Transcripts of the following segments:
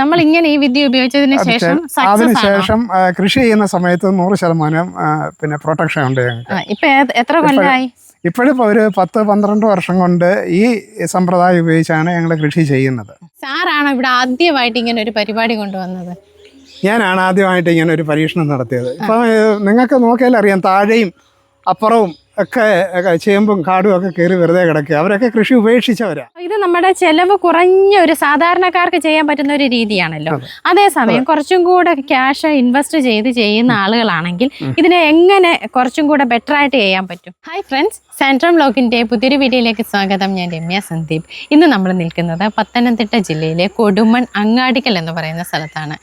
നമ്മൾ ഇങ്ങനെ ഈ വിദ്യ ഉപയോഗിച്ചതിന് ശേഷം അതിനുശേഷം കൃഷി ചെയ്യുന്ന സമയത്ത് നൂറ് ശതമാനം പിന്നെ പ്രൊട്ടക്ഷൻ ഉണ്ട് ഇപ്പൊ എത്ര കൊല്ലമായി ഇപ്പോഴിപ്പോ ഒരു പത്ത് പന്ത്രണ്ട് വർഷം കൊണ്ട് ഈ സമ്പ്രദായം ഉപയോഗിച്ചാണ് ഞങ്ങൾ കൃഷി ചെയ്യുന്നത്. സാറാണ് ഇവിടെ ആദ്യമായിട്ട് ഇങ്ങനെ ഒരു പരിപാടി കൊണ്ടുവന്നത്? ഞാനാണ് ആദ്യമായിട്ട് ഇങ്ങനെ ഒരു പരീക്ഷണം നടത്തിയത്. ഇപ്പം നിങ്ങൾക്ക് നോക്കിയാൽ അറിയാം താഴെയും അപ്പുറവും ഒക്കെ ചേമ്പും കാടും ഒക്കെ കയറി വെറുതെ കിടക്കുക. അവരൊക്കെ കൃഷി ഉപേക്ഷിച്ചവരാ. ഇത് നമ്മുടെ ചെലവ് കുറഞ്ഞ ഒരു സാധാരണക്കാർക്ക് ചെയ്യാൻ പറ്റുന്ന ഒരു രീതിയാണല്ലോ. അതേസമയം കുറച്ചും കൂടെ ക്യാഷ് ഇൻവെസ്റ്റ് ചെയ്ത് ചെയ്യുന്ന ആളുകളാണെങ്കിൽ ഇതിനെ എങ്ങനെ കുറച്ചും കൂടെ ബെറ്റർ ആയിട്ട് ചെയ്യാൻ പറ്റും? ഹായ് ഫ്രണ്ട്സ് സെൻട്രം ബ്ലോഗിന്റെ പുതിയൊരു വീഡിയോയിലേക്ക് സ്വാഗതം. ഞാൻ രമ്യ സന്ദീപ്. ഇന്ന് നമ്മൾ നിൽക്കുന്നത് പത്തനംതിട്ട ജില്ലയിലെ കൊടുമൺ അങ്ങാടിക്കൽ എന്ന് പറയുന്ന സ്ഥലത്താണ്.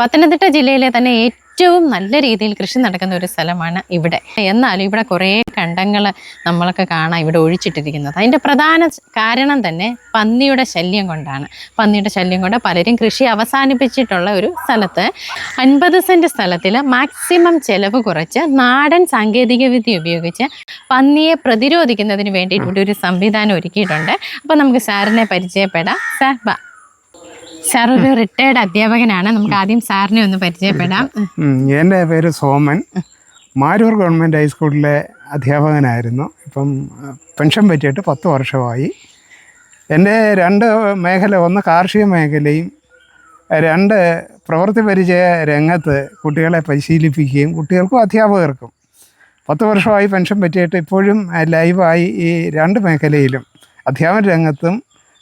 പത്തനംതിട്ട ജില്ലയിലെ തന്നെ ഏറ്റവും നല്ല രീതിയിൽ കൃഷി നടക്കുന്ന ഒരു സ്ഥലമാണ് ഇവിടെ. എന്നാലും ഇവിടെ കുറേ കണ്ടങ്ങൾ നമ്മളൊക്കെ കാണാം ഇവിടെ ഒഴിച്ചിട്ടിരിക്കുന്നത്. അതിന്റെ പ്രധാന കാരണം തന്നെ പന്നിയുടെ ശല്യം കൊണ്ടാണ്. പന്നിയുടെ ശല്യം കൊണ്ട് പലരും കൃഷി അവസാനിപ്പിച്ചിട്ടുള്ള ഒരു സ്ഥലത്ത്. അൻപത് സെന്റ് സ്ഥലത്തിൽ മാക്സിമം ചെലവ് കുറച്ച് നാടൻ സാങ്കേതികവിദ്യ ഉപയോഗിച്ച് പന്നിയെ പ്രതിരോധിക്കുന്നതിന് വേണ്ടിയിട്ട് ഒരു സംവിധാനം ഒരുക്കിയിട്ടുണ്ട്. അപ്പോൾ നമുക്ക് സാറിനെ പരിചയപ്പെടാം. സാർ സാർ ഒരു റിട്ടയർഡ് അധ്യാപകനാണ്. നമുക്ക് ആദ്യം സാറിനെ ഒന്ന് പരിചയപ്പെടാം. എന്റെ പേര് സോമൻ. മാരൂർ ഗവൺമെന്റ് ഹൈസ്കൂളിലെ അധ്യാപകനായിരുന്നു. ഇപ്പം പെൻഷൻ പറ്റിയിട്ട് പത്ത് വർഷമായി. എന്റെ രണ്ട് മേഖല ഒന്ന് കാർഷിക മേഖലയും രണ്ട് പ്രവൃത്തി പരിചയ രംഗത്ത് കുട്ടികളെ പരിശീലിപ്പിക്കുകയും കുട്ടികൾക്കും അധ്യാപകർക്കും. പത്ത് വർഷമായി പെൻഷൻ പറ്റിയിട്ട് ഇപ്പോഴും ലൈവായി ഈ രണ്ട് മേഖലയിലും അധ്യാപന രംഗത്തും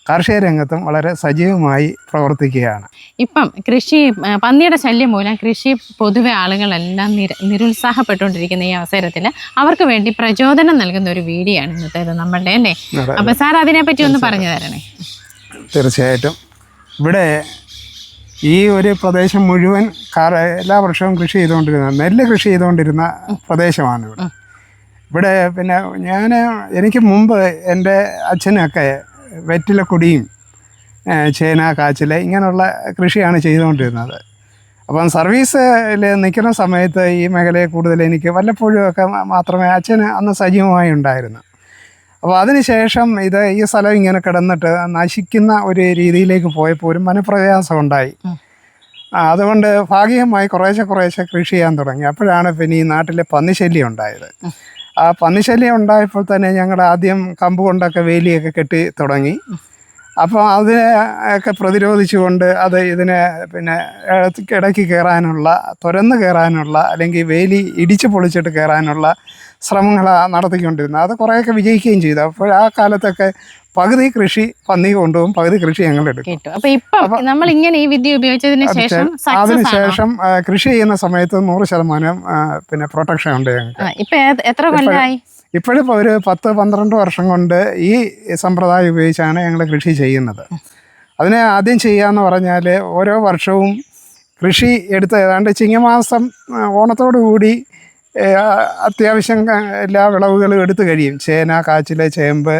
കാർഷിക രംഗത്തും വളരെ സജീവമായി പ്രവർത്തിക്കുകയാണ്. ഇപ്പം കൃഷി പന്നിയുടെ ശല്യം മൂലം കൃഷി പൊതുവെ ആളുകളെല്ലാം നിര നിരുത്സാഹപ്പെട്ടുകൊണ്ടിരിക്കുന്ന ഈ അവസരത്തിൽ അവർക്ക് വേണ്ടി പ്രചോദനം നൽകുന്ന ഒരു വീഡിയോ ആണ് ഇന്നത്തേത് നമ്മളുടെ അല്ലേ? അപ്പം സാർ അതിനെപ്പറ്റി ഒന്ന് പറഞ്ഞു തരണേ. തീർച്ചയായിട്ടും. ഇവിടെ ഈ ഒരു പ്രദേശം മുഴുവൻ എല്ലാ വർഷവും കൃഷി ചെയ്തുകൊണ്ടിരുന്ന നെല്ല് കൃഷി ചെയ്തുകൊണ്ടിരുന്ന പ്രദേശമാണ് ഇവിടെ. ഇവിടെ പിന്നെ ഞാൻ എനിക്ക് മുമ്പ് എന്റെ അച്ഛനൊക്കെ വെറ്റിലക്കൊടിയും ചേന കാച്ചിൽ ഇങ്ങനെയുള്ള കൃഷിയാണ് ചെയ്തുകൊണ്ടിരുന്നത്. അപ്പം സർവീസിൽ നിൽക്കുന്ന സമയത്ത് ഈ മേഖലയെ കൂടുതൽ എനിക്ക് വല്ലപ്പോഴും ഒക്കെ മാത്രമേ അച്ഛന് അന്ന് സജീവമായി ഉണ്ടായിരുന്നു. അപ്പോൾ അതിനുശേഷം ഇത് ഈ സ്ഥലം ഇങ്ങനെ കിടന്നിട്ട് നശിക്കുന്ന ഒരു രീതിയിലേക്ക് പോയപ്പോൾ ഒരു മനപ്രയാസം ഉണ്ടായി. അതുകൊണ്ട് ഭാഗികമായി കുറേശ്ശെ കുറേശ്ശെ കൃഷി ചെയ്യാൻ തുടങ്ങി. അപ്പോഴാണ് പിന്നെ ഈ നാട്ടിലെ പന്നിശല്യം ഉണ്ടായത്. ആ പന്നിശല്യം ഉണ്ടായപ്പോൾ തന്നെ ഞങ്ങൾ ആദ്യം കമ്പ് കൊണ്ടൊക്കെ വേലിയൊക്കെ കെട്ടി തുടങ്ങി. അപ്പോൾ അതിനെ ഒക്കെ പ്രതിരോധിച്ചുകൊണ്ട് അത് ഇതിനെ പിന്നെ ഇടയ്ക്ക് കയറാനുള്ള തുരന്ന് കയറാനുള്ള അല്ലെങ്കിൽ വേലി ഇടിച്ച് പൊളിച്ചിട്ട് കയറാനുള്ള ശ്രമങ്ങൾ നടത്തിക്കൊണ്ടിരുന്നത്. അത് കുറേയൊക്കെ വിജയിക്കുകയും ചെയ്തു. അപ്പോൾ ആ കാലത്തൊക്കെ പകുതി കൃഷി പന്നി കൊണ്ടുപോകും പകുതി കൃഷി ഞങ്ങൾ എടുക്കും. നമ്മൾ ഇങ്ങനെ ഈ വിദ്യ ഉപയോഗിച്ചതിന് ശേഷം അതിനുശേഷം കൃഷി ചെയ്യുന്ന സമയത്ത് നൂറ് ശതമാനം പിന്നെ പ്രൊട്ടക്ഷൻ ഉണ്ട് ഞങ്ങൾക്ക്. ഇപ്പൊ എത്ര കൊല്ലമായി ഇപ്പോഴിപ്പോൾ ഒരു പത്ത് പന്ത്രണ്ട് വർഷം കൊണ്ട് ഈ സമ്പ്രദായം ഉപയോഗിച്ചാണ് ഞങ്ങൾ കൃഷി ചെയ്യുന്നത്. അതിനെ ആദ്യം ചെയ്യാന്ന് പറഞ്ഞാൽ ഓരോ വർഷവും കൃഷി എടുത്ത് ഏതാണ്ട് ചിങ്ങമാസം ഓണത്തോടു കൂടി അത്യാവശ്യം എല്ലാ വിളവുകളും എടുത്തു കഴിയും. ചേന കാച്ചിൽ ചേമ്പ്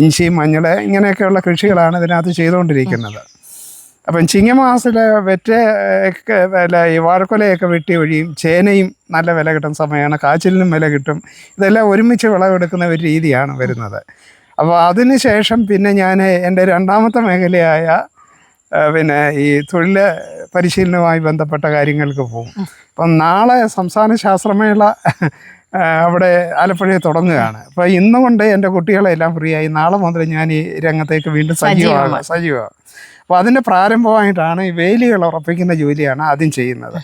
ഇഞ്ചി മഞ്ഞൾ ഇങ്ങനെയൊക്കെയുള്ള കൃഷികളാണ് ഇതിനകത്ത് ചെയ്തുകൊണ്ടിരിക്കുന്നത്. അപ്പം ചിങ്ങമാസത്തിൽ വെറ്റ് ഒക്കെ വില ഈ വാഴക്കൊലയൊക്കെ വെട്ടി ഒഴിയും ചേനയും നല്ല വില കിട്ടുന്ന സമയമാണ് കാച്ചിലിനും വില കിട്ടും. ഇതെല്ലാം ഒരുമിച്ച് വിളവെടുക്കുന്ന ഒരു രീതിയാണ് വരുന്നത്. അപ്പോൾ അതിന് ശേഷം പിന്നെ ഞാൻ എന്റെ രണ്ടാമത്തെ മേഖലയായ പിന്നെ ഈ തൊഴിൽ പരിശീലനവുമായി ബന്ധപ്പെട്ട കാര്യങ്ങൾക്ക് പോകും അപ്പം നാളെ സംസ്ഥാന ശാസ്ത്രമേള അവിടെ ആലപ്പുഴയിൽ തുടങ്ങുകയാണ്. അപ്പോൾ ഇന്നുകൊണ്ട് എന്റെ കുട്ടികളെല്ലാം ഫ്രീ ആയി നാളെ മുതൽ ഞാൻ ഈ രംഗത്തേക്ക് വീണ്ടും സജീവമാണ്. സജീവമാണ് അപ്പോൾ അതിന്റെ പ്രാരംഭമായിട്ടാണ് ഈ വേലികൾ ഉറപ്പിക്കുന്ന ജോലിയാണ് ആദ്യം ചെയ്യുന്നത്.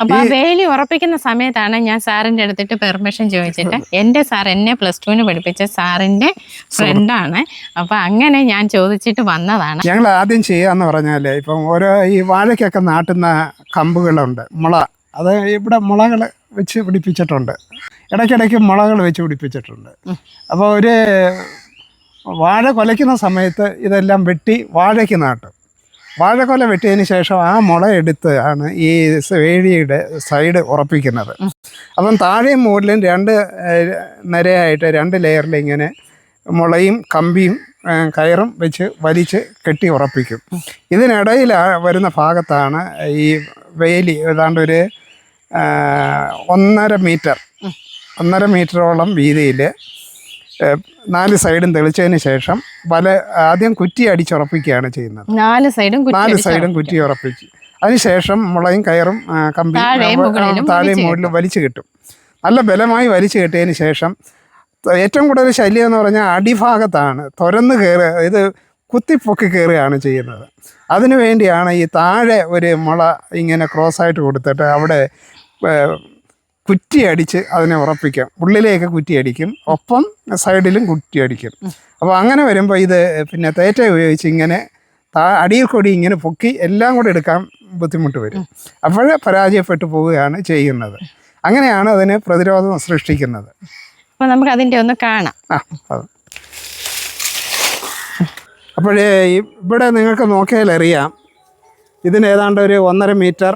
അപ്പൊ ആ വേലി ഉറപ്പിക്കുന്ന സമയത്താണ് ഞാൻ സാറിന്റെ അടുത്തിട്ട് പെർമിഷൻ ചോദിച്ചിട്ട് എന്റെ സാർ എന്നെ പ്ലസ് ടുവിന് പഠിപ്പിച്ച സാറിന്റെ ഫ്രണ്ടാണ്. അപ്പൊ അങ്ങനെ ഞാൻ ചോദിച്ചിട്ട് വന്നതാണ്. ഞങ്ങൾ ആദ്യം ചെയ്യാന്ന് പറഞ്ഞാൽ ഇപ്പം ഓരോ ഈ വാഴയ്ക്കൊക്കെ നാട്ടുന്ന കമ്പുകളുണ്ട് മുള. അത് ഇവിടെ മുളകൾ വെച്ച് പിടിപ്പിച്ചിട്ടുണ്ട്. ഇടയ്ക്കിടയ്ക്ക് മുളകൾ വെച്ച് പിടിപ്പിച്ചിട്ടുണ്ട്. അപ്പോൾ ഒരു വാഴ കൊലയ്ക്കുന്ന സമയത്ത് ഇതെല്ലാം വെട്ടി വാഴയ്ക്ക് നാട്ടും. വാഴക്കൊല വെട്ടിയതിന് ശേഷം ആ മുള എടുത്ത് ആണ് ഈ വേഴിയുടെ സൈഡ് ഉറപ്പിക്കുന്നത്. അപ്പം താഴെയും മുകളിലും രണ്ട് നിരയായിട്ട് രണ്ട് ലെയറിൽ ഇങ്ങനെ മുളയും കമ്പിയും കയറും വെച്ച് വലിച്ച് കെട്ടി ഉറപ്പിക്കും. ഇതിനിടയിൽ വരുന്ന ഭാഗത്താണ് ഈ വേലി ഏതാണ്ട് ഒരു ഒന്നര മീറ്റർ. ഒന്നര മീറ്ററോളം വീതിയിൽ നാല് സൈഡും തെളിച്ചതിന് ശേഷം വല ആദ്യം കുറ്റി അടിച്ചുറപ്പിക്കുകയാണ് ചെയ്യുന്നത്. നാല് സൈഡും കുറ്റി നാല് സൈഡും കുറ്റി ഉറപ്പിച്ച്. അതിനുശേഷം മുളയും കയറും കമ്പി താഴെയും മുകളിലും വലിച്ചു കിട്ടും. നല്ല ബലമായി വലിച്ചു കിട്ടിയതിന് ശേഷം ഏറ്റവും കൂടുതൽ ശല്യം എന്ന് പറഞ്ഞാൽ അടിഭാഗത്താണ് തുരന്ന് കയറുക ഇത് കുത്തിപ്പൊക്കി കയറുകയാണ് ചെയ്യുന്നത്. അതിനു വേണ്ടിയാണ് ഈ താഴെ ഒരു മുള ഇങ്ങനെ ക്രോസ് ആയിട്ട് കൊടുത്തിട്ട് അവിടെ ഏഹ്, കുറ്റി അടിച്ച് അതിനെ ഉറപ്പിക്കാം. ഉള്ളിലേക്ക് കുറ്റി അടിക്കും ഒപ്പം സൈഡിലും കുറ്റി അടിക്കും അപ്പോൾ അങ്ങനെ വരുമ്പോൾ ഇത് പിന്നെ തേറ്റ ഉപയോഗിച്ച് ഇങ്ങനെ താ അടിയിൽ കൂടി ഇങ്ങനെ പൊക്കി എല്ലാം കൂടെ എടുക്കാൻ ബുദ്ധിമുട്ട് വരും. അപ്പോൾ പരാജയപ്പെട്ടു പോവുകയാണ് ചെയ്യുന്നത്. അങ്ങനെയാണ് അതിന് പ്രതിരോധം സൃഷ്ടിക്കുന്നത്. അപ്പോൾ നമുക്ക് അതിന്റെ ഒന്ന് കാണാം. ആ അത്. അപ്പോഴേ ഇവിടെ നിങ്ങൾക്ക് നോക്കിയാൽ അറിയാം ഇതിന് ഏതാണ്ട് ഒരു ഒന്നര മീറ്റർ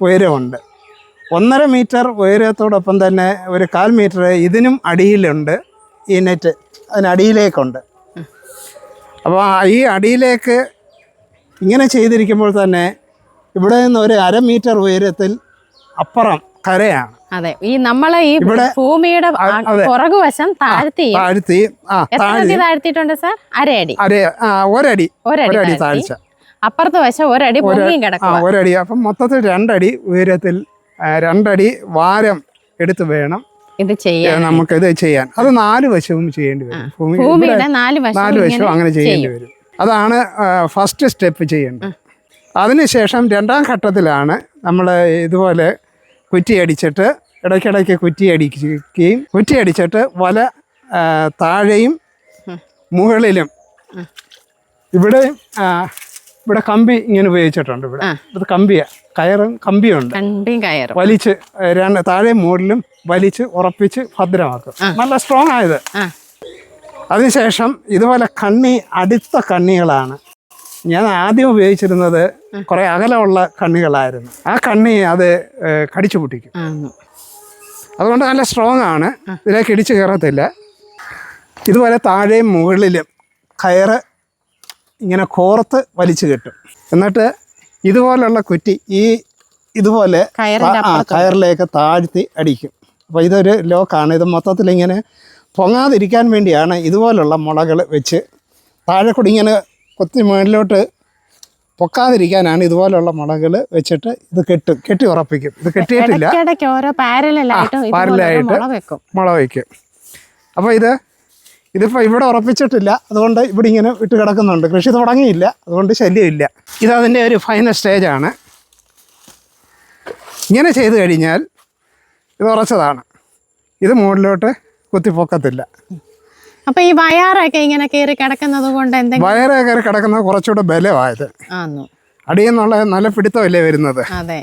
ഉയരമുണ്ട്. ഒന്നര മീറ്റർ ഉയരത്തോടൊപ്പം തന്നെ ഒരു കാൽ മീറ്റർ ഇതിനും അടിയിലുണ്ട്. ഈ നെറ്റ് അതിനടിയിലേക്കുണ്ട്. അപ്പോൾ ഈ അടിയിലേക്ക് ഇങ്ങനെ ചെയ്തിരിക്കുമ്പോൾ തന്നെ ഇവിടെ നിന്ന് ഒരു അര മീറ്റർ ഉയരത്തിൽ അപ്പുറം കരയാണ്. അതെ. ഈ നമ്മളെ ഈ ഭൂമിയുടെ. പുറകുവശം താഴ്ത്തി. താഴ്ത്തി. താഴ്ത്തിയിട്ടുണ്ട് സാർ? അരയടി. അര ഒരടി. ഒരടി താഴ്ച അപ്പുറത്തെ വശം ഒരടി ഒരടി. അപ്പം മൊത്തത്തിൽ രണ്ടടി ഉയരത്തിൽ രണ്ടടി വാരം എടുത്ത് വേണം. ഇത് ചെയ്യാൻ. നമുക്ക് ഇത് ചെയ്യാൻ. അത് നാല് വശവും ചെയ്യേണ്ടി വരും. ഭൂമി ഭൂമിയുടെ നാല് വശം വശവും അങ്ങനെ ചെയ്യേണ്ടി വരും. അതാണ് ഫസ്റ്റ് സ്റ്റെപ്പ് ചെയ്യേണ്ടത്. അതിനുശേഷം രണ്ടാം ഘട്ടത്തിലാണ് നമ്മൾ ഇതുപോലെ കുറ്റി അടിച്ചിട്ട് ഇടയ്ക്കിടയ്ക്ക് കുറ്റി അടിക്കുകയും കുറ്റി അടിച്ചിട്ട് വല താഴെയും മുകളിലും ഇവിടെ ഇവിടെ കമ്പി ഇങ്ങനെ ഉപയോഗിച്ചിട്ടുണ്ട് ഇവിടെ. ഇത് കമ്പിയാ. കയറും കമ്പിയുണ്ട്. കമ്പിയും കയറും. വലിച്ച് രണ്ട് താഴെ മുകളിലും വലിച്ച് ഉറപ്പിച്ച് ഭദ്രമാക്കും. നല്ല സ്ട്രോങ് ആയത് അതിനുശേഷം ഇതുപോലെ കണ്ണി അടുത്ത കണ്ണികളാണ്. ഞാൻ ആദ്യം ഉപയോഗിച്ചിരുന്നത് കുറെ അകലമുള്ള കണ്ണികളായിരുന്നു. ആ കണ്ണി അത് കടിച്ചു പൊട്ടിക്കും. അതുകൊണ്ട് നല്ല സ്ട്രോങ് ആണ്. ഇതിലേക്ക് ഇടിച്ചു കയറത്തില്ല. ഇതുപോലെ താഴെയും മുകളിലും കയറ് ഇങ്ങനെ കോർത്ത് വലിച്ചു കെട്ടും. എന്നിട്ട് ഇതുപോലുള്ള കുറ്റി ഈ ഇതുപോലെ കയറിലേക്ക് താഴ്ത്തി അടിക്കും. അപ്പോൾ ഇതൊരു ലോക്കാണ്. ഇത് മൊത്തത്തിൽ ഇങ്ങനെ പൊങ്ങാതിരിക്കാൻ വേണ്ടിയാണ് ഇതുപോലുള്ള മുളകൾ വെച്ച് താഴെ കൂടി ഇങ്ങനെ കൊത്തി മുകളിലോട്ട് പൊക്കാതിരിക്കാനാണ് ഇതുപോലുള്ള മുളകൾ വെച്ചിട്ട് ഇത് കെട്ടും. കെട്ടി ഉറപ്പിക്കും. ഇത് കെട്ടിയിട്ടില്ല. പാരലായിട്ടും പാരലായിട്ട് മുള വെക്കും. മുള വയ്ക്കും. അപ്പോൾ ഇത് ഇതിപ്പോൾ ഇവിടെ ഉറപ്പിച്ചിട്ടില്ല. അതുകൊണ്ട് ഇവിടെ ഇങ്ങനെ ഇട്ട് കിടക്കുന്നുണ്ട്. കൃഷി തുടങ്ങിയില്ല. അതുകൊണ്ട് ശല്യമില്ല. ഇതതിന്റെ ഒരു ഫൈനൽ സ്റ്റേജാണ് ഇങ്ങനെ ചെയ്ത് കഴിഞ്ഞാൽ ഇത് ഉറച്ചതാണ്. ഇത് മുകളിലോട്ട് കുത്തിപ്പൊക്കത്തില്ല. അപ്പൊ ഈ വയറൊക്കെ ഇങ്ങനെ കയറി കിടക്കുന്നത് കൊണ്ട് എന്തെങ്കിലും വയറൊക്കെ കയറി കിടക്കുന്നത് കുറച്ചുകൂടെ ബലമായത്. അടിയിൽ നിന്നുള്ള നല്ല പിടുത്തമല്ലേ വരുന്നത്? അതെ.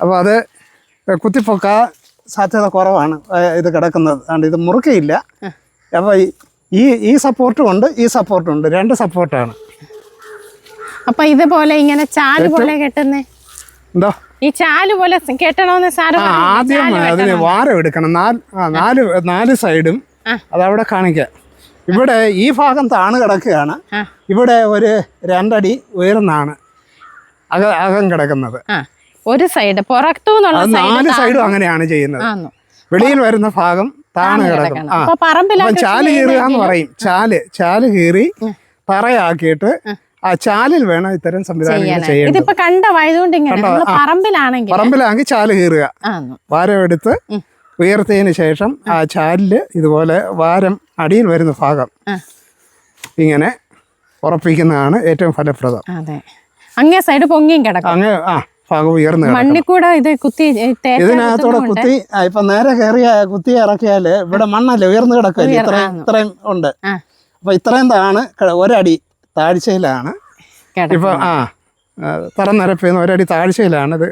അപ്പോൾ അത് കുത്തിപ്പൊക്ക സാധ്യത കുറവാണ് ഇത് കിടക്കുന്നത്. അതുകൊണ്ട് ഇത് മുറുക്കയില്ല. അപ്പോൾ ഈ ഈ ഈ സപ്പോർട്ടും ഉണ്ട് ഈ സപ്പോർട്ടും ഉണ്ട്. രണ്ട് സപ്പോർട്ടാണ് അപ്പൊ ഇതുപോലെ ഇങ്ങനെ ചാൽ പോലെ കെട്ടുന്നേ? എന്തോ? ഈ ചാൽ പോലെ കെട്ടണമെന്ന് സാറ് ആദ്യം അതിന് വാരം എടുക്കണം. നാല് നാല് നാല് സൈഡും. അതവിടെ കാണിക്കാം. ഇവിടെ ഈ ഭാഗം താണ് കിടക്കുകയാണ്. ഇവിടെ ഒരു രണ്ടടി ഉയർന്നാണ് അക അകം കിടക്കുന്നത്. ഒരു സൈഡ് പുറത്തു നാല് സൈഡും അങ്ങനെയാണ് ചെയ്യുന്നത്. വെളിയിൽ വരുന്ന ഭാഗം താണ് കിടക്കും. കിടക്കണം. ആ. അപ്പൊ ചാൽ കീറുക എന്ന് പറയും. ചാൽ ചാൽ കീറി തറയാക്കിയിട്ട് ആ. ചാലിൽ വേണം ഇത്തരം സംവിധാനങ്ങൾ. ചെയ്യേണ്ടത്. പറമ്പിലാണെങ്കിൽ ചാൽ കീറുക. വാരം എടുത്ത് ഉയർത്തിയതിന് ശേഷം ആ. ചാലിൽ ഇതുപോലെ വാരം അടിയിൽ വരുന്ന ഭാഗം ഇങ്ങനെ ഉറപ്പിക്കുന്നതാണ് ഏറ്റവും ഫലപ്രദം. അങ്ങേ സൈഡ് പൊങ്ങിയും കിടക്കും. അങ്ങേ ആ. ഭാഗം ഉയർന്നു മണ്ണിക്കൂടെ ഇത് കുത്തി ഇതിനകത്തൂടെ കുത്തി ഇപ്പൊ നേരെ കയറിയ കുത്തി ഇറക്കിയാൽ ഇവിടെ മണ്ണല്ലേ ഉയർന്നു കിടക്കുക ഇത്രയും ഇത്രയും ഉണ്ട്. അപ്പൊ ഇത്രയും താണ് ഒരടി താഴ്ചയിലാണ്. ഇപ്പൊ ആ തറനിരപ്പിന്ന് തറം ഒരടി താഴ്ചയിലാണ് ഇത്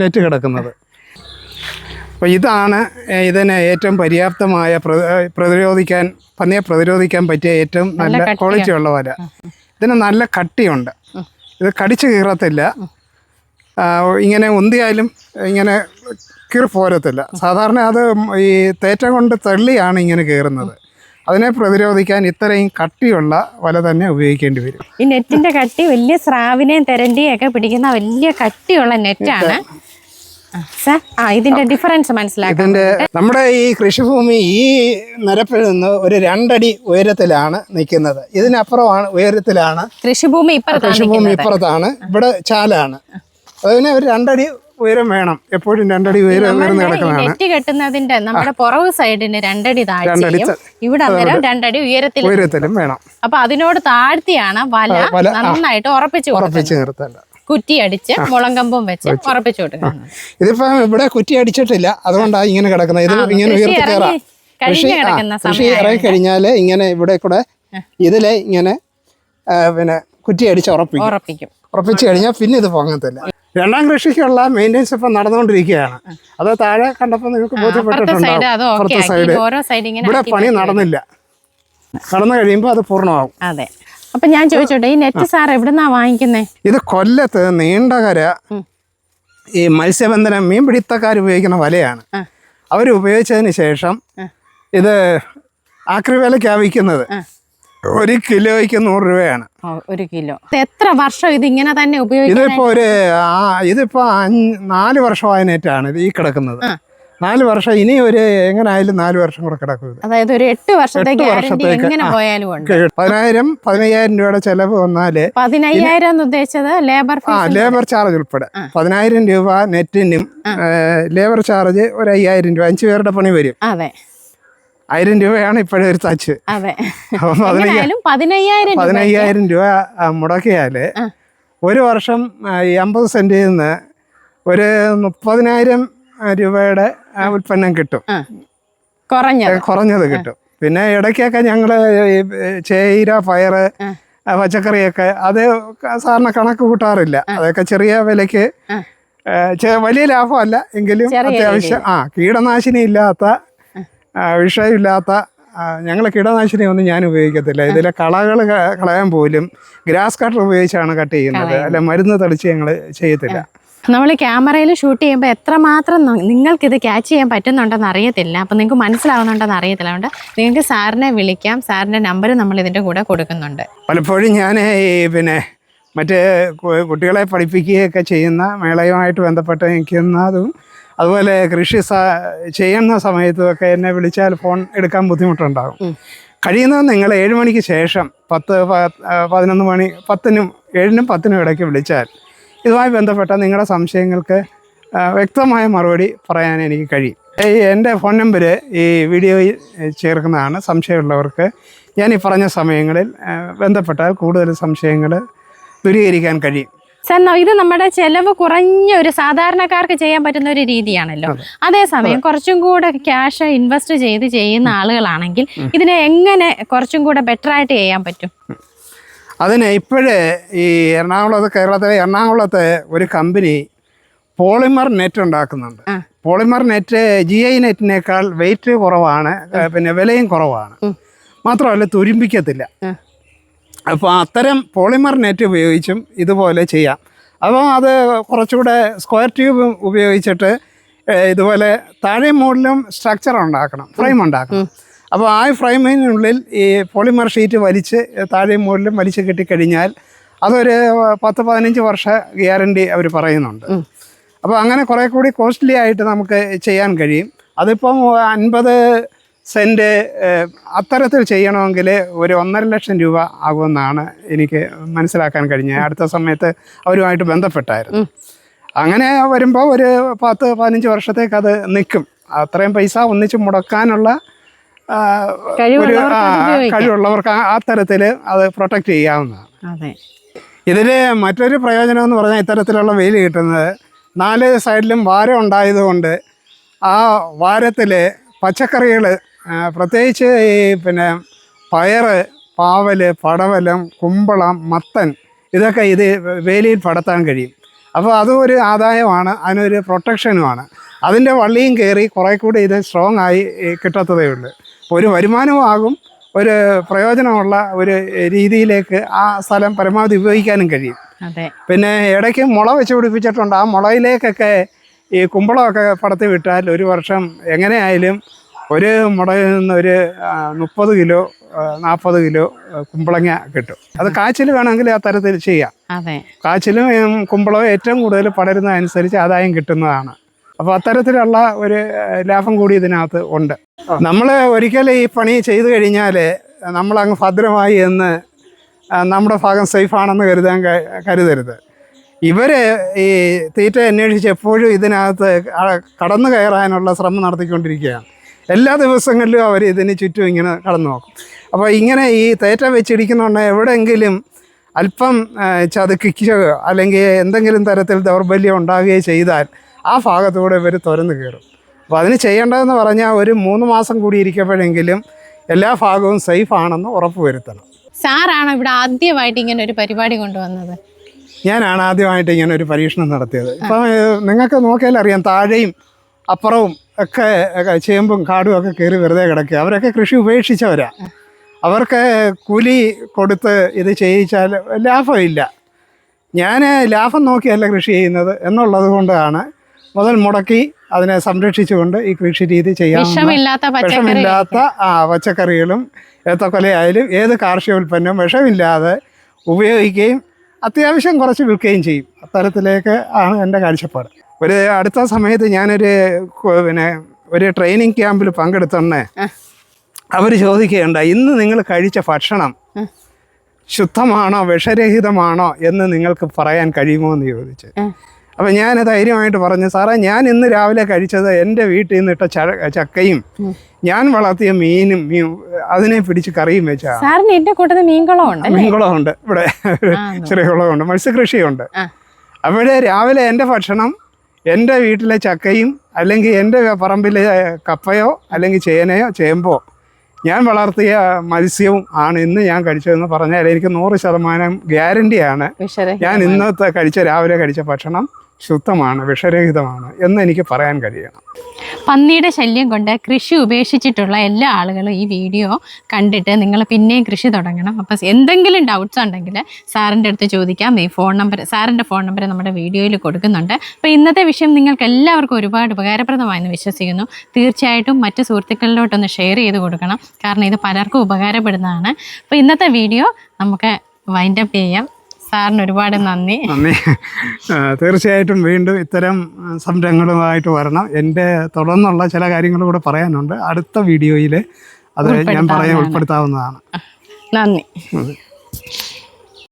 നെറ്റ് കിടക്കുന്നത്. അപ്പോൾ ഇതാണ് ഇതിനെ ഏറ്റവും പര്യാപ്തമായ പ്രതിരോധിക്കാൻ പന്നിയെ പ്രതിരോധിക്കാൻ പറ്റിയ ഏറ്റവും നല്ല ക്വാളിറ്റി ഉള്ള വല ഇതിന് നല്ല കട്ടിയുണ്ട്. ഇത് കടിച്ചു കീറത്തില്ല. ഇങ്ങനെ ഉന്തിയാലും ഇങ്ങനെ കീറി പോരത്തില്ല. സാധാരണ അത് ഈ തേറ്റ കൊണ്ട് തള്ളിയാണ് ഇങ്ങനെ കയറുന്നത്. അതിനെ പ്രതിരോധിക്കാൻ ഇത്രയും കട്ടിയുള്ള വല തന്നെ ഉപയോഗിക്കേണ്ടി വരും. ഈ നെറ്റിന്റെ കട്ടി വലിയ സ്രാവിനെയും തെരണ്ടിയും ഒക്കെ പിടിക്കുന്ന വലിയ കട്ടിയുള്ള നെറ്റാണ്. ഇതിന്റെ ഡിഫറൻസ് മനസ്സിലാക്കി. ഇതിന്റെ നമ്മുടെ ഈ കൃഷിഭൂമി ഈ നിരപ്പിൽ നിന്ന് ഒരു രണ്ടടി ഉയരത്തിലാണ് നിൽക്കുന്നത്. ഇതിനപ്പുറമാണ് ഉയരത്തിലാണ് കൃഷിഭൂമി കൃഷിഭൂമി ഇപ്പുറത്താണ്. ഇവിടെ ചാലാണ്. അതിന് ഒരു രണ്ടടി ഉയരം വേണം. എപ്പോഴും രണ്ടടി ഉയരം ഉയർന്ന് കിടക്കുന്നതാണ് നെറ്റ് കെട്ടുന്നതിന്റെ നമ്മുടെ പുറവ് സൈഡിന് രണ്ടടി താഴ്ച താഴ്ചയും ഇവിടെ അന്നേരം രണ്ടടി ഉയരത്തിൽ ഉയരത്തിലും വേണം. അപ്പൊ അതിനോട് താഴ്ത്തിയാണ് വല. നന്നായിട്ട് ഉറപ്പിച്ചു ഉറപ്പിച്ച് നിർത്തേണ്ടത് കുറ്റി അടിച്ച് മുളങ്കമ്പും വെച്ച് ഉറപ്പിച്ചു കൊടുക്കുന്നത്. ഇതിപ്പം ഇവിടെ കുറ്റി അടിച്ചിട്ടില്ല. അതുകൊണ്ടാണ് ഇങ്ങനെ കിടക്കുന്നത്. ഇത് ഇങ്ങനെ ഉയർത്തി കയറാം. കൃഷി കൃഷി ഇറങ്ങി കഴിഞ്ഞാൽ ഇങ്ങനെ ഇവിടെ കൂടെ ഇതിലെ ഇങ്ങനെ പിന്നെ കുറ്റി അടിച്ച് ഉറപ്പിക്കും. ഉറപ്പിക്കും. ഉറപ്പിച്ചു കഴിഞ്ഞാൽ പിന്നെ ഇത് പൊങ്ങത്തില്ല. രണ്ടാം കൃഷിക്കുള്ള മെയിന്റെനൻസ് ഇപ്പം നടന്നുകൊണ്ടിരിക്കുകയാണ്. അത് താഴെ കണ്ടപ്പോൾ നിങ്ങൾക്ക് ബോധ്യപ്പെട്ടിട്ടുണ്ടാവും സൈഡ് ഇവിടെ പണി നടന്നില്ല. നടന്നു കഴിയുമ്പോൾ അത് പൂർണമാകും. അതെ. അപ്പൊ ഞാൻ ചോദിച്ചോട്ടെ ഈ നെറ്റ് സാർ എവിടുന്നാ വാങ്ങിക്കുന്നേ? ഇത് കൊല്ലത്ത് നീണ്ടകര ഈ മത്സ്യബന്ധനം മീൻപിടിത്തക്കാർ ഉപയോഗിക്കുന്ന വലയാണ്. അവർ ഉപയോഗിച്ചതിന് ശേഷം ഇത് ആക്രി വിലയ്ക്കാണ് വിൽക്കുന്നത്. ഒരു കിലോയ്ക്ക് നൂറ് രൂപയാണ്. ഒരു കിലോ. എത്ര വർഷം ഇത് ഇങ്ങനെ തന്നെ ഉപയോഗിക്കും ഇതിപ്പോ ഒരു ഇതിപ്പോ നാല് വർഷമായനേറ്റാണ് ഇത് ഈ കിടക്കുന്നത്. നാല് വർഷം ഇനി ഒരു എങ്ങനായാലും നാല് വർഷം കൂടെ കിടക്കും അതായത് ഒരു എട്ട് വർഷത്തേക്ക്, എങ്ങനെ പതിനായിരം പതിനയ്യായിരം രൂപയുടെ ചെലവ് വന്നാൽ പതിനയ്യായിരം ഉദ്ദേശിച്ചത് ലേബർ ആ ലേബർ ചാർജ് ഉൾപ്പെടെ. പതിനായിരം രൂപ നെറ്റിനും ലേബർ ചാർജ് ഒരു അയ്യായിരം രൂപ അഞ്ചു പേരുടെ പണി വരും. അതെ. ആയിരം രൂപയാണ് ഇപ്പോഴും ഒരു തച്ച്. പതിനയ്യായിരം രൂപ. മുടക്കിയാൽ ഒരു വർഷം ഈ അമ്പത് സെന്റിൽ നിന്ന് ഒരു മുപ്പതിനായിരം രൂപയുടെ ഉൽപ്പന്നം കിട്ടും. കുറഞ്ഞ കുറഞ്ഞത്. കുറഞ്ഞത് കിട്ടും. പിന്നെ ഇടയ്ക്കൊക്കെ ഞങ്ങൾ ചേര പയറ് പച്ചക്കറിയൊക്കെ അത് സാറിന് കണക്ക് കൂട്ടാറില്ല. അതൊക്കെ ചെറിയ വിലയ്ക്ക് ചെ- വലിയ ലാഭമല്ല. എങ്കിലും അത്യാവശ്യം ആ കീടനാശിനി ഇല്ലാത്ത ആ, വിഷമില്ലാത്ത ഞങ്ങൾ കീടനാശിനി ഒന്നും ഞാൻ ഉപയോഗിക്കത്തില്ല. ഇതിലെ കളകൾ കളയാൻ പോലും ഗ്രാസ് കട്ടർ ഉപയോഗിച്ചാണ് കട്ട് ചെയ്യുന്നത്. അല്ല മരുന്ന് തളിച്ച് ഞങ്ങൾ ചെയ്യത്തില്ല. നമ്മൾ ക്യാമറയിൽ ഷൂട്ട് ചെയ്യുമ്പോൾ എത്രമാത്രം നിങ്ങൾക്ക് ഇത് ക്യാച്ച് ചെയ്യാൻ പറ്റുന്നുണ്ടെന്ന് അറിയത്തില്ല. അപ്പം നിങ്ങൾക്ക് മനസ്സിലാവുന്നുണ്ടെന്ന് അറിയത്തില്ല. അതുകൊണ്ട് നിങ്ങൾക്ക് സാറിനെ വിളിക്കാം. സാറിന്റെ നമ്പർ നമ്മൾ ഇതിന്റെ കൂടെ കൊടുക്കുന്നുണ്ട്. പലപ്പോഴും ഞാൻ ഈ പിന്നെ മറ്റേ കുട്ടികളെ പഠിപ്പിക്കുകയൊക്കെ ചെയ്യുന്ന മേളയുമായിട്ട് ബന്ധപ്പെട്ട് നിൽക്കുന്നതും അതുപോലെ കൃഷി സ ചെയ്യുന്ന സമയത്തൊക്കെ എന്നെ വിളിച്ചാൽ ഫോൺ എടുക്കാൻ ബുദ്ധിമുട്ടുണ്ടാകും. കഴിയുന്നത് നിങ്ങൾ ഏഴ് മണിക്ക് ശേഷം പത്ത് പതിനൊന്ന് മണി പത്തിനും ഏഴിനും പത്തിനും ഇടയ്ക്ക് വിളിച്ചാൽ ഇതുമായി ബന്ധപ്പെട്ട നിങ്ങളുടെ സംശയങ്ങൾക്ക് വ്യക്തമായ മറുപടി പറയാൻ എനിക്ക് കഴിയും. ഈ എന്റെ ഫോൺ നമ്പർ ഈ വീഡിയോയിൽ ചേർക്കുന്നതാണ്. സംശയമുള്ളവർക്ക് ഞാൻ ഈ പറഞ്ഞ സമയങ്ങളിൽ ബന്ധപ്പെട്ടാൽ കൂടുതൽ സംശയങ്ങൾ ദൂരീകരിക്കാൻ കഴിയും. സാർ ഇത് നമ്മുടെ ചെലവ് കുറഞ്ഞ ഒരു സാധാരണക്കാർക്ക് ചെയ്യാൻ പറ്റുന്ന ഒരു രീതിയാണല്ലോ. അതേസമയം കുറച്ചും കൂടെ ക്യാഷ് ഇൻവെസ്റ്റ് ചെയ്ത് ചെയ്യുന്ന ആളുകളാണെങ്കിൽ ഇതിനെ എങ്ങനെ കുറച്ചും കൂടെ ബെറ്റർ ആയിട്ട് ചെയ്യാൻ പറ്റും? അതിന് ഇപ്പോഴേ ഈ എറണാകുളത്ത് കേരളത്തിലെ എറണാകുളത്തെ ഒരു കമ്പനി പോളിമർ നെറ്റ് ഉണ്ടാക്കുന്നുണ്ട്. പോളിമർ നെറ്റ് ജി ഐ നെറ്റിനേക്കാൾ വെയിറ്റ് കുറവാണ് പിന്നെ വിലയും കുറവാണ്. മാത്രമല്ല തുരുമ്പിക്കത്തില്ല. അപ്പോൾ അത്തരം പോളിമർ നെറ്റ് ഉപയോഗിച്ചും ഇതുപോലെ ചെയ്യാം. അപ്പോൾ അത് കുറച്ചുകൂടെ സ്ക്വയർ ട്യൂബ് ഉപയോഗിച്ചിട്ട് ഇതുപോലെ താഴെ മുകളിലും സ്ട്രക്ചർ ഉണ്ടാക്കണം ഫ്രെയിം ഉണ്ടാക്കണം. അപ്പോൾ ആ ഫ്രെയിമിനുള്ളിൽ ഈ പോളിമർ ഷീറ്റ് വലിച്ച് താഴെ മുകളിലും വലിച്ച് കിട്ടിക്കഴിഞ്ഞാൽ അതൊരു പത്ത് പതിനഞ്ച് വർഷ ഗ്യാരണ്ടി അവർ പറയുന്നുണ്ട്. അപ്പോൾ അങ്ങനെ കുറേ കൂടി കോസ്റ്റ്ലി ആയിട്ട് നമുക്ക് ചെയ്യാൻ കഴിയും. അതിപ്പം അൻപത് സെന്റ് അത്തരത്തിൽ ചെയ്യണമെങ്കിൽ ഒരു ഒന്നര ലക്ഷം രൂപ ആകുമെന്നാണ് എനിക്ക് മനസ്സിലാക്കാൻ കഴിഞ്ഞത്. അടുത്ത സമയത്ത് അവരുമായിട്ട് ബന്ധപ്പെട്ടായിരുന്നു. അങ്ങനെ വരുമ്പോൾ ഒരു പത്ത് പതിനഞ്ച് വർഷത്തേക്ക് അത് നിൽക്കും. അത്രയും പൈസ ഒന്നിച്ച് മുടക്കാനുള്ള ഒരു കഴിവുള്ളവർക്ക് ആ, തരത്തിൽ അത് പ്രൊട്ടക്റ്റ് ചെയ്യാവുന്നതാണ്. ഇതിൽ മറ്റൊരു പ്രയോജനം എന്ന് പറഞ്ഞാൽ ഇത്തരത്തിലുള്ള വെയിൽ കിട്ടുന്നത് നാല് സൈഡിലും വാരം ഉണ്ടായതുകൊണ്ട് ആ വാരത്തിൽ പച്ചക്കറികൾ പ്രത്യേകിച്ച് ഈ പിന്നെ പയറ് പാവൽ പടവലം കുമ്പളം മത്തൻ ഇതൊക്കെ ഇത് വേലിയിൽ പടത്താൻ കഴിയും. അപ്പോൾ അതും ഒരു ആദായമാണ് അതിനൊരു പ്രൊട്ടക്ഷനുമാണ്. അതിന്റെ വള്ളിയും കയറി കുറേ കൂടി ഇത് സ്ട്രോങ് ആയി കിട്ടത്തതേ ഉള്ളൂ. ഒരു വരുമാനവും ആകും ഒരു പ്രയോജനമുള്ള ഒരു രീതിയിലേക്ക് ആ സ്ഥലം പരമാവധി ഉപയോഗിക്കാനും കഴിയും. പിന്നെ ഇടയ്ക്ക് മുള വെച്ച് പിടിപ്പിച്ചിട്ടുണ്ട്. ആ മുളയിലേക്കൊക്കെ ഈ കുമ്പളമൊക്കെ പടത്തി വിട്ടാൽ ഒരു വർഷം എങ്ങനെയായാലും ഒരു മുടയിൽ നിന്ന് ഒരു മുപ്പത് കിലോ നാൽപ്പത് കിലോ കുമ്പളങ്ങ കിട്ടും. അത് കാച്ചിൽ വേണമെങ്കിൽ ആ തരത്തിൽ ചെയ്യാം. കാച്ചിലും കുമ്പളവും ഏറ്റവും കൂടുതൽ പടരുന്നതനുസരിച്ച് ആദായം കിട്ടുന്നതാണ്. അപ്പോൾ അത്തരത്തിലുള്ള ഒരു ലാഭം കൂടി ഇതിനകത്ത് ഉണ്ട്. നമ്മൾ ഒരിക്കലും ഈ പണി ചെയ്തു കഴിഞ്ഞാൽ നമ്മളങ്ങ് ഭദ്രമായി എന്ന് നമ്മുടെ ഭാഗം സേഫാണെന്ന് കരുതാൻ കരുതരുത്. ഇവർ ഈ തീറ്റ അന്വേഷിച്ച് എപ്പോഴും ഇതിനകത്ത് കടന്നു കയറാനുള്ള ശ്രമം നടത്തിക്കൊണ്ടിരിക്കുകയാണ്. എല്ലാ ദിവസങ്ങളിലും അവർ ഇതിന് ചുറ്റും ഇങ്ങനെ കടന്നു നോക്കും. അപ്പോൾ ഇങ്ങനെ ഈ തേറ്റ വെച്ചിരിക്കുന്നുണ്ട് എവിടെയെങ്കിലും അല്പം ചതുക്കിക്കുകയോ അല്ലെങ്കിൽ എന്തെങ്കിലും തരത്തിൽ ദൗർബല്യം ഉണ്ടാവുകയോ ചെയ്താൽ ആ ഭാഗത്തൂടെ ഇവർ തുറന്നു കയറും. അപ്പോൾ അതിന് ചെയ്യേണ്ടതെന്ന് പറഞ്ഞാൽ ഒരു മൂന്ന് മാസം കൂടി ഇരിക്കുമ്പോഴെങ്കിലും എല്ലാ ഭാഗവും സേഫ് ആണെന്ന് ഉറപ്പ് വരുത്തണം. സാറാണ് ഇവിടെ ആദ്യമായിട്ട് ഇങ്ങനെ ഒരു പരിപാടി കൊണ്ടുവന്നത്? ഞാനാണ് ആദ്യമായിട്ട് ഇങ്ങനെ ഒരു പരീക്ഷണം നടത്തിയത്. ഇപ്പം നിങ്ങൾക്ക് നോക്കിയാലറിയാം താഴെയും അപ്പുറവും ഒക്കെ ചേമ്പും കാടും ഒക്കെ കയറി വെറുതെ കിടക്കുക. അവരൊക്കെ കൃഷി ഉപേക്ഷിച്ചവരാ. അവർക്ക് കൂലി കൊടുത്ത് ഇത് ചെയ്യിച്ചാൽ ലാഭമില്ല. ഞാൻ ലാഭം നോക്കിയല്ല കൃഷി ചെയ്യുന്നത് എന്നുള്ളത് കൊണ്ടാണ് മുതൽ മുടക്കി അതിനെ സംരക്ഷിച്ചുകൊണ്ട് ഈ കൃഷി രീതി ചെയ്യാൻ വിഷമില്ലാത്ത ആ പച്ചക്കറികളും ഏത്തക്കൊലയായാലും ഏത് കാർഷിക ഉൽപ്പന്നവും വിഷമില്ലാതെ ഉപയോഗിക്കുകയും അത്യാവശ്യം കുറച്ച് വിൽക്കുകയും ചെയ്യും. അത്തരത്തിലേക്ക് ആണ് എന്റെ കാഴ്ചപ്പാട്. ഒരു അടുത്ത സമയത്ത് ഞാനൊരു പിന്നെ ഒരു ട്രെയിനിങ് ക്യാമ്പിൽ പങ്കെടുത്തന്നെ അവർ ചോദിക്കുകയുണ്ട് ഇന്ന് നിങ്ങൾ കഴിച്ച ഭക്ഷണം ശുദ്ധമാണോ വിഷരഹിതമാണോ എന്ന് നിങ്ങൾക്ക് പറയാൻ കഴിയുമോ എന്ന് ചോദിച്ച്. അപ്പം ഞാൻ ധൈര്യമായിട്ട് പറഞ്ഞു സാറേ ഞാൻ ഇന്ന് രാവിലെ കഴിച്ചത് എന്റെ വീട്ടിൽ നിന്ന് ഇട്ട ചക്കയും ഞാൻ വളർത്തിയ മീനും മീൻ അതിനെ പിടിച്ച് കറിയും വെച്ചാണ് സാറിന് ഇതിന്റെ കൂട്ടത്തിൽ മീൻകുളം ഉണ്ട് മീൻകുളമുണ്ട് ഇവിടെ ചെറിയ കുളമുണ്ട് മത്സ്യകൃഷിയുണ്ട്. അവിടെ രാവിലെ എന്റെ ഭക്ഷണം എന്റെ വീട്ടിലെ ചക്കയും അല്ലെങ്കിൽ എന്റെ പറമ്പിലെ കപ്പയോ അല്ലെങ്കിൽ ചേനയോ ചേമ്പോ ഞാൻ വളർത്തിയ മത്സ്യവും ആണ് ഇന്ന് ഞാൻ കഴിച്ചതെന്ന് പറഞ്ഞാൽ എനിക്ക് നൂറ് ശതമാനം ഗ്യാരണ്ടിയാണ്. ഞാൻ ഇന്നത്തെ കഴിച്ച രാവിലെ കഴിച്ച ഭക്ഷണം ശുദ്ധമാണ് വിഷരഹിതമാണ് എന്ന് എനിക്ക് പറയാൻ കഴിയണം. പന്നിയുടെ ശല്യം കൊണ്ട് കൃഷി ഉപേക്ഷിച്ചിട്ടുള്ള എല്ലാ ആളുകളും ഈ വീഡിയോ കണ്ടിട്ട് നിങ്ങൾ പിന്നെയും കൃഷി തുടങ്ങണം. അപ്പോൾ എന്തെങ്കിലും ഡൗട്ട്സ് ഉണ്ടെങ്കിൽ സാറിന്റെ അടുത്ത് ചോദിക്കാം. ഈ ഫോൺ നമ്പർ സാറിന്റെ ഫോൺ നമ്പർ നമ്മുടെ വീഡിയോയിൽ കൊടുക്കുന്നുണ്ട്. അപ്പോൾ ഇന്നത്തെ വിഷയം നിങ്ങൾക്ക് എല്ലാവർക്കും ഒരുപാട് ഉപകാരപ്രദമായെന്ന് വിശ്വസിക്കുന്നു. തീർച്ചയായിട്ടും മറ്റ് സുഹൃത്തുക്കളിലോട്ടൊന്ന് ഷെയർ ചെയ്ത് കൊടുക്കണം. കാരണം ഇത് പലർക്കും ഉപകാരപ്പെടുന്നതാണ്. അപ്പോൾ ഇന്നത്തെ വീഡിയോ നമുക്ക് വൈൻഡപ്പ് ചെയ്യാം. സാറിന് ഒരുപാട് നന്ദി. നന്ദി. തീർച്ചയായിട്ടും വീണ്ടും ഇത്തരം സംരംഭങ്ങളുമായിട്ട് വരണം. എന്റെ തുടർന്നുള്ള ചില കാര്യങ്ങൾ കൂടെ പറയാനുണ്ട്. അടുത്ത വീഡിയോയിൽ അത് ഞാൻ പറയാൻ ഉൾപ്പെടുത്താവുന്നതാണ്. നന്ദി.